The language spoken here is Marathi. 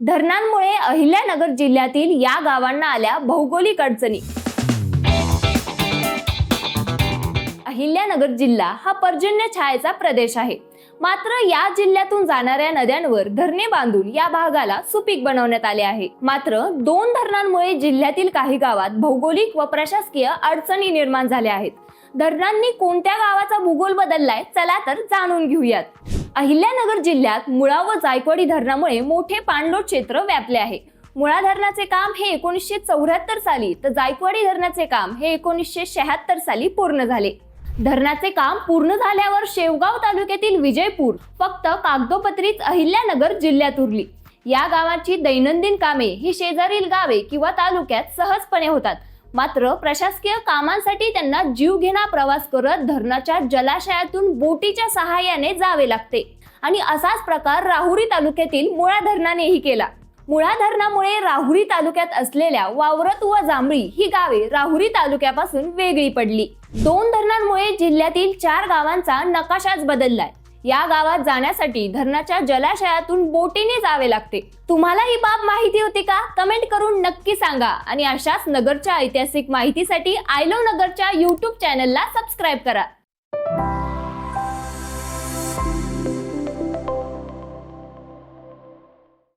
धरणांमुळे अहिल्यानगर जिल्ह्यातील या गावांना आल्या भौगोलिक अडचणी. अहिल्यानगर जिल्हा हा पर्जन्य छायेचा प्रदेश आहे. मात्र या जिल्ह्यातून जाणाऱ्या नद्यांवर धरणे बांधून या भागाला सुपीक बनवण्यात आले आहे. मात्र दोन धरणांमुळे जिल्ह्यातील काही गावात भौगोलिक व प्रशासकीय अडचणी निर्माण झाल्या आहेत. धरणांनी कोणत्या गावाचा भूगोल बदललाय चला तर जाणून घेऊयात. अहिल्यानगर जिल्ह्यात मुळा व जायकवाडी धरणामुळे मोठे पाणलोट क्षेत्र व्यापले आहे. मुळा धरणाचे काम हे एकोणीसशे चौऱ्याहत्तर साली तर जायकवाडी धरणाचे काम हे एकोणीसशे शहात्तर साली पूर्ण झाले. धरणाचे काम पूर्ण झाल्यावर शेवगाव तालुक्यातील विजयपूर फक्त कागदोपत्रीच अहिल्यानगर जिल्ह्यात उरली. या गावाची दैनंदिन कामे ही शेजारील गावे किंवा तालुक्यात सहजपणे होतात. मात्र प्रशासकीय कामांसाठी त्यांना जीवघेणा प्रवास करत धरणाच्या जलाशयातून बोटीच्या सहाय्याने जावे लागते. आणि असाच प्रकार राहुरी तालुक्यातील मुळा धरणानेही केला. मुळा धरणामुळे राहुरी तालुक्यात असलेल्या वावरत व जांभळी ही गावे राहुरी तालुक्यापासून वेगळी पडली. दोन धरणांमुळे जिल्ह्यातील चार गावांचा नकाशाच बदललाय. या गावात जाण्यासाठी धरणाच्या जलाशयातून बोटीने जावे लागते. तुम्हाला ही बाब माहिती होती का? कमेंट करून नक्की सांगा. आणि अशाच नगरच्या ऐतिहासिक माहितीसाठी आयलो नगरच्या युट्यूब चॅनलला सबस्क्राईब करा.